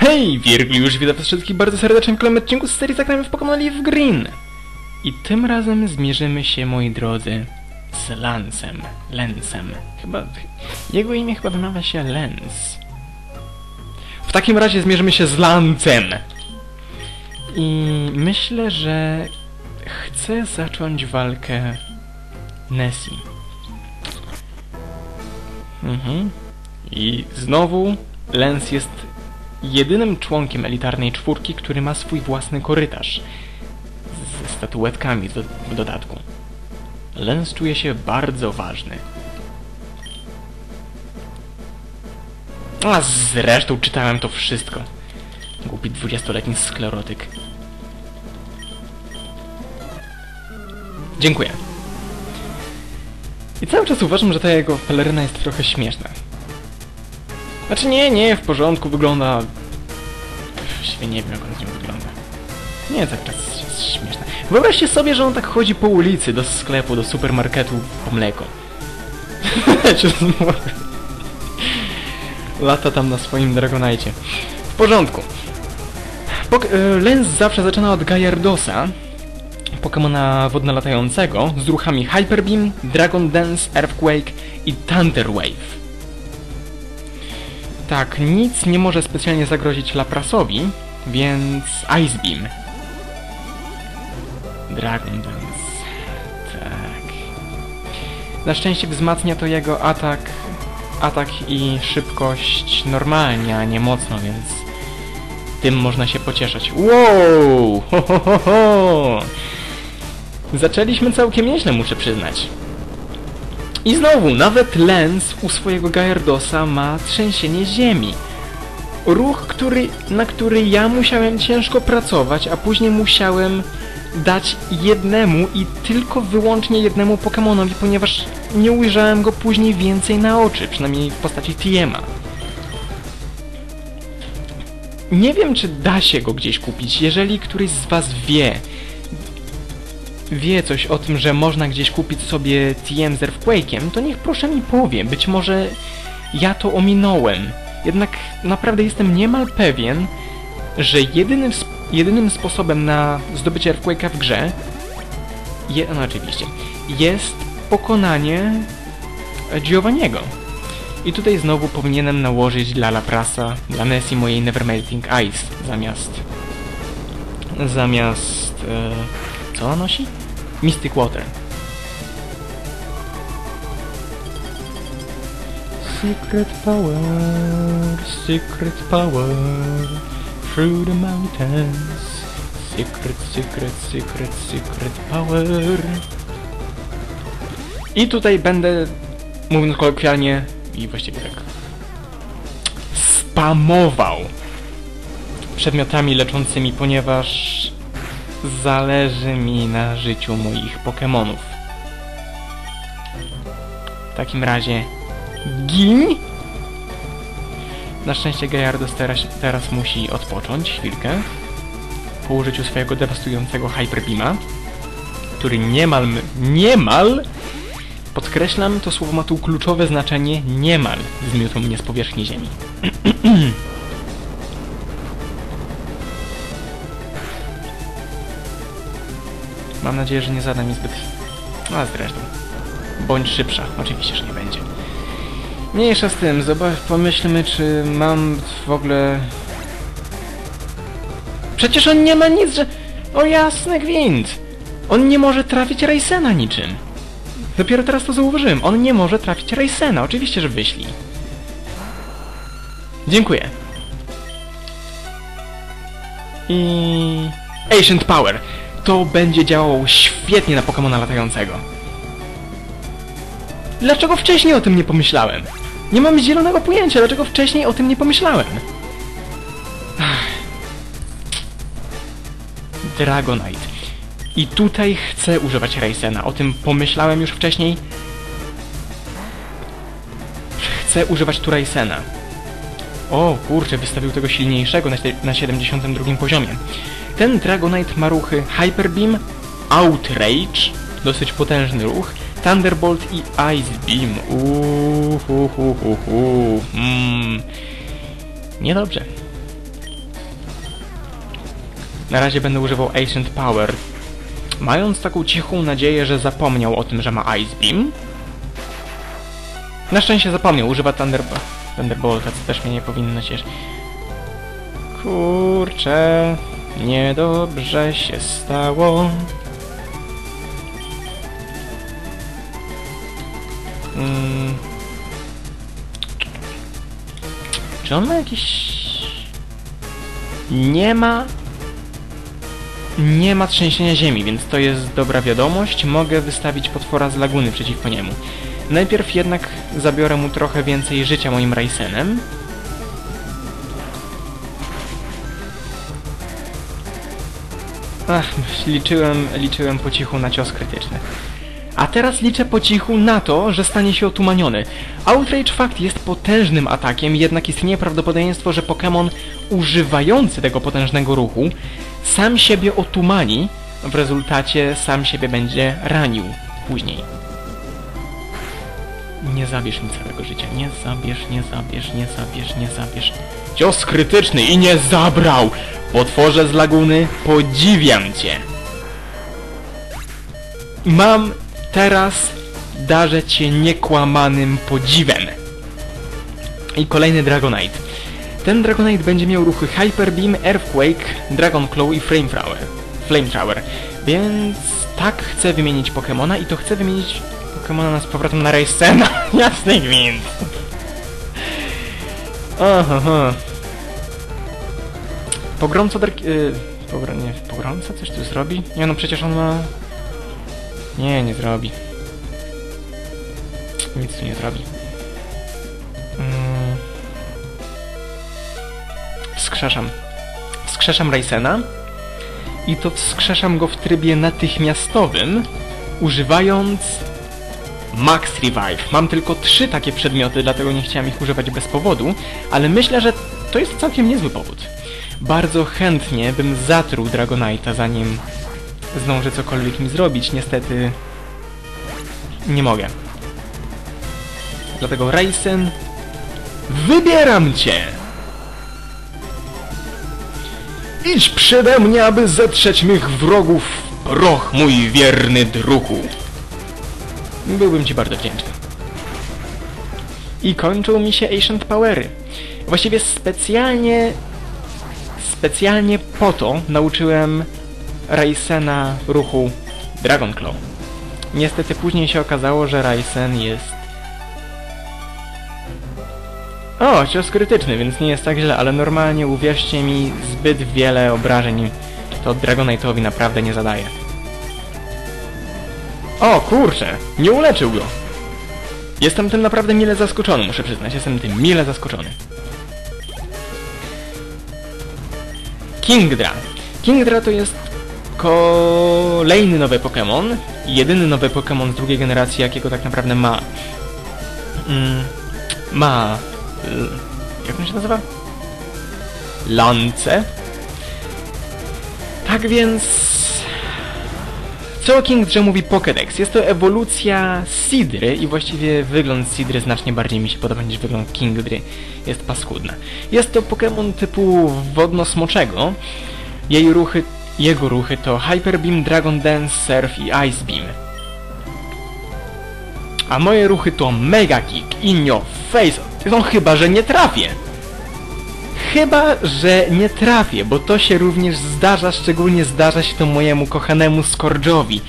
Hej, Wirgliusz, witam was wszystkich bardzo serdecznie w kolejnym odcinku z serii Zagramy w Pokémon Leaf Green. I tym razem zmierzymy się, moi drodzy, z Lancem. Lensem. Chyba... Jego imię chyba wymawia się Lens. W takim razie zmierzymy się z Lancem. I myślę, że chcę zacząć walkę Nessie. Mhm. I znowu Lens jest jedynym członkiem elitarnej czwórki, który ma swój własny korytarz. Ze statuetkami w dodatku. Lens czuje się bardzo ważny. A zresztą czytałem to wszystko. Głupi dwudziestoletni sklerotyk. Dziękuję. I cały czas uważam, że ta jego peleryna jest trochę śmieszna. Znaczy nie, nie, w porządku, wygląda... Właściwie nie wiem, jak on nim wygląda. Nie, czas jest śmieszne. Wyobraźcie sobie, że on tak chodzi po ulicy, do sklepu, do supermarketu po mleko. Czy. Lata tam na swoim Dragonite. W porządku. Pok y, Lens zawsze zaczyna od Gyaradosa, Pokemona wodno-latającego, z ruchami Hyper Beam, Dragon Dance, Earthquake i Thunder Wave. Tak, nic nie może specjalnie zagrozić Laprasowi, więc Ice Beam. Dragon Dance. Tak. Na szczęście wzmacnia to jego atak, atak i szybkość normalnie, a nie mocno, więc tym można się pocieszać. Wow! Ho, ho, ho, ho! Zaczęliśmy całkiem nieźle, muszę przyznać. I znowu, nawet Lens u swojego Gyaradosa ma trzęsienie ziemi. Ruch, który, na który ja musiałem ciężko pracować, a później musiałem dać jednemu i tylko wyłącznie jednemu Pokemonowi, ponieważ nie ujrzałem go później więcej na oczy, przynajmniej w postaci TM'a. Nie wiem, czy da się go gdzieś kupić. Jeżeli któryś z was wie, wie coś o tym, że można gdzieś kupić sobie TM z Earthquake'iem, to niech proszę mi powie. Być może ja to ominąłem. Jednak naprawdę jestem niemal pewien, że jedynym, jedynym sposobem na zdobycie Earthquake'a w grze je, no oczywiście, jest pokonanie Giovanniego. I tutaj znowu powinienem nałożyć dla Laprasa, dla Nessie mojej Nevermelting Ice zamiast... Zamiast... E, co nosi? Mystic Water. Secret power, secret power, through the mountains. Secret, secret, secret, secret power. I tutaj będę, mówiąc kolokwialnie, i właściwie tak, spamował przedmiotami leczącymi, ponieważ zależy mi na życiu moich Pokémonów. W takim razie gin! Na szczęście Gajardos teraz, teraz musi odpocząć chwilkę po użyciu swojego dewastującego Hyper Beama, który niemal, niemal podkreślam, to słowo ma tu kluczowe znaczenie niemal zmiótł mnie z powierzchni ziemi. Mam nadzieję, że nie zada mi zbyt... A zresztą. Bądź szybsza. Oczywiście, że nie będzie. Mniejsza z tym. Zobacz, pomyślmy, czy mam w ogóle... Przecież on nie ma nic, że... O jasny gwint! On nie może trafić Rejsena niczym. Dopiero teraz to zauważyłem. On nie może trafić Rejsena. Oczywiście, że wyślij. Dziękuję. I... Ancient Power to będzie działało świetnie na Pokemona latającego. Dlaczego wcześniej o tym nie pomyślałem? Nie mam zielonego pojęcia, dlaczego wcześniej o tym nie pomyślałem. Dragonite. I tutaj chcę używać Racena. O tym pomyślałem już wcześniej. Chcę używać tu Racena. O, kurczę, wystawił tego silniejszego na, na 72 poziomie. Ten Dragonite ma ruchy Hyper Beam, Outrage, dosyć potężny ruch, Thunderbolt i Ice Beam. Uuu, hu, hu, hu, hu. Mm. Niedobrze. Na razie będę używał Ancient Power, mając taką cichą nadzieję, że zapomniał o tym, że ma Ice Beam. Na szczęście zapomniał, używa Thunder... Thunderbolta, co też mnie nie powinno cieszyć. Kurczę, niedobrze się stało. Mm. Czy on ma jakiś... Nie ma... Nie ma trzęsienia ziemi, więc to jest dobra wiadomość. Mogę wystawić potwora z laguny przeciwko niemu. Najpierw jednak zabiorę mu trochę więcej życia moim Raisenem. Ach, liczyłem, liczyłem po cichu na cios krytyczny. A teraz liczę po cichu na to, że stanie się otumaniony. Outrage fakt jest potężnym atakiem, jednak istnieje prawdopodobieństwo, że Pokémon używający tego potężnego ruchu sam siebie otumani, w rezultacie sam siebie będzie ranił później. Nie zabierz mi całego życia. Nie zabierz, nie zabierz, nie zabierz, nie zabierz. Cios krytyczny i nie zabrał! Potworze z laguny, podziwiam cię! Mam teraz darzę cię niekłamanym podziwem. I kolejny Dragonite. Ten Dragonite będzie miał ruchy Hyper Beam, Earthquake, Dragon Claw i Flamethrower. Flamethrower. Więc tak chcę wymienić Pokemona i to chcę wymienić Pokemona na z powrotem na Racena. Jasny gwint. Aha. Pogromca Dark... Yy, pogr nie, pogromca coś tu zrobi? Nie no, przecież on ma... Nie, nie zrobi. Nic tu nie zrobi. Mm. Wskrzeszam. Wskrzeszam Racena i to wskrzeszam go w trybie natychmiastowym, używając Max Revive. Mam tylko trzy takie przedmioty, dlatego nie chciałem ich używać bez powodu, ale myślę, że to jest całkiem niezły powód. Bardzo chętnie bym zatruł Dragonite'a, zanim zdążę cokolwiek mi zrobić. Niestety nie mogę. Dlatego Raisin, wybieram cię! Idź przede mnie, aby zetrzeć mych wrogów proch, mój wierny druhu. Byłbym ci bardzo wdzięczny. I kończą mi się Ancient Powery. Właściwie specjalnie specjalnie po to nauczyłem Raisena ruchu Dragon Claw. Niestety później się okazało, że Raisen jest... O, cios krytyczny, więc nie jest tak źle, ale normalnie uwierzcie mi, zbyt wiele obrażeń to Dragonite'owi naprawdę nie zadaje. O, kurczę! Nie uleczył go! Jestem tym naprawdę mile zaskoczony, muszę przyznać. Jestem tym mile zaskoczony. Kingdra. Kingdra to jest kolejny nowy Pokémon. Jedyny nowy Pokémon z drugiej generacji, jakiego tak naprawdę ma... Mm, ma... y, Jak on się nazywa? Lance. Tak więc... Co Kingdrze mówi Pokédex? Jest to ewolucja Sidry i właściwie wygląd Sidry znacznie bardziej mi się podoba niż wygląd Kingdry. Jest paskudna. Jest to Pokémon typu wodno-smoczego. Jej ruchy, jego ruchy to Hyper Beam, Dragon Dance, Surf i Ice Beam. A moje ruchy to Mega Kick, In Your Face. No chyba, że nie trafię. Chyba, że nie trafię, bo to się również zdarza, szczególnie zdarza się to mojemu kochanemu Scourge'owi,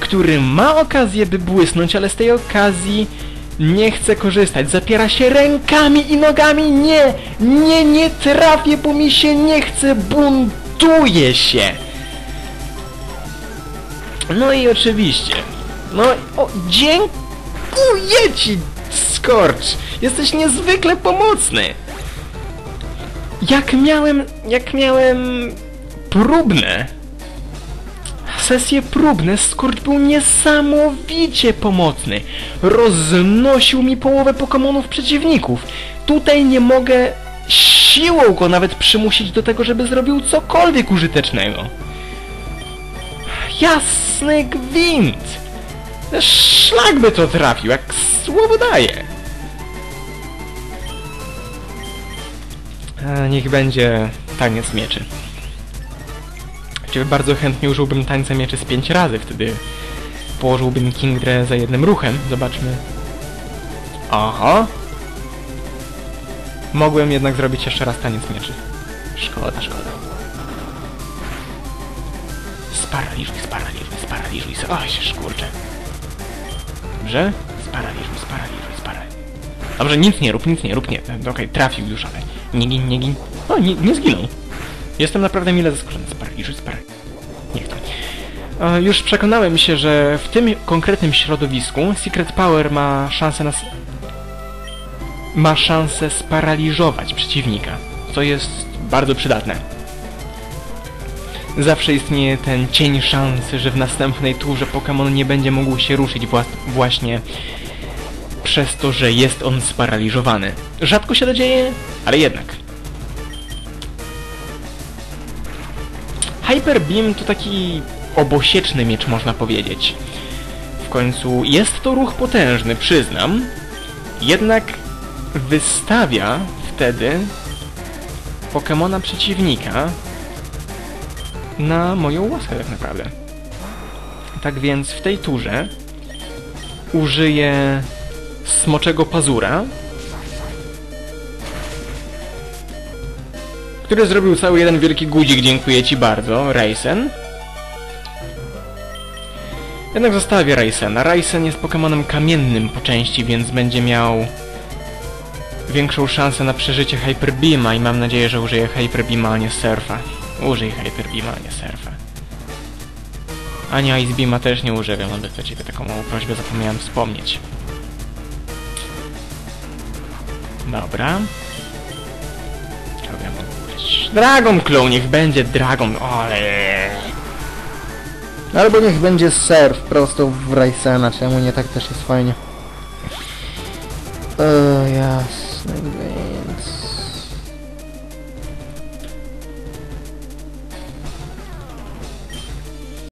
który ma okazję, by błysnąć, ale z tej okazji nie chce korzystać. Zapiera się rękami i nogami. Nie, nie, nie trafię, bo mi się nie chce, buntuje się. No i oczywiście, no o, dziękuję ci, Scorch. Jesteś niezwykle pomocny jak miałem, jak miałem próbne sesje próbne, Skurcz był niesamowicie pomocny. Roznosił mi połowę Pokémonów przeciwników. Tutaj nie mogę siłą go nawet przymusić do tego, żeby zrobił cokolwiek użytecznego. Jasny gwint! Szlak by to trafił, jak słowo daje. Niech będzie taniec mieczy. Właściwie bardzo chętnie użyłbym tańca mieczy z pięć razy, wtedy położyłbym Kingdre za jednym ruchem. Zobaczmy. Aha. Mogłem jednak zrobić jeszcze raz taniec mieczy. Szkoda, szkoda. Sparaliżuj, sparaliżuj, sparaliżuj. Oj, się szkurczę. Dobrze? Sparaliżuj, sparaliżuj, sparaliżuj. Dobrze, nic nie rób, nic nie rób, nie. E, Okej, trafił już, ale nie gin, nie gin. O, nie, nie zginął. Jestem naprawdę mile zaskoczony. Sparaliżuj, sparaliżuj. Niech to. Już przekonałem się, że w tym konkretnym środowisku Secret Power ma szansę na... s- ma szansę sparaliżować przeciwnika, co jest bardzo przydatne. Zawsze istnieje ten cień szansy, że w następnej turze Pokémon nie będzie mógł się ruszyć właśnie przez to, że jest on sparaliżowany. Rzadko się to dzieje, ale jednak. Hyper Beam to taki obosieczny miecz, można powiedzieć. W końcu jest to ruch potężny, przyznam. Jednak wystawia wtedy Pokemona przeciwnika na moją łaskę tak naprawdę. Tak więc w tej turze użyję smoczego pazura, który zrobił cały jeden wielki guzik, dziękuję Ci bardzo, Raysen. Jednak zostawię Raysena. Raysen jest Pokemonem kamiennym po części, więc będzie miał większą szansę na przeżycie Hyper Beama i mam nadzieję, że użyje Hyper Beama, a nie Surfa. Użyj Hyper Beama, a nie Surfa. Ani Ice Beama też nie używam, aby do taką małą prośbę zapomniałem wspomnieć. Dobra. Kogo ja mogę? Dragon Claw, niech będzie Dragon... Ole. Albo niech będzie surf prosto w Rysena, czemu nie tak też jest fajnie. O jasny gwint.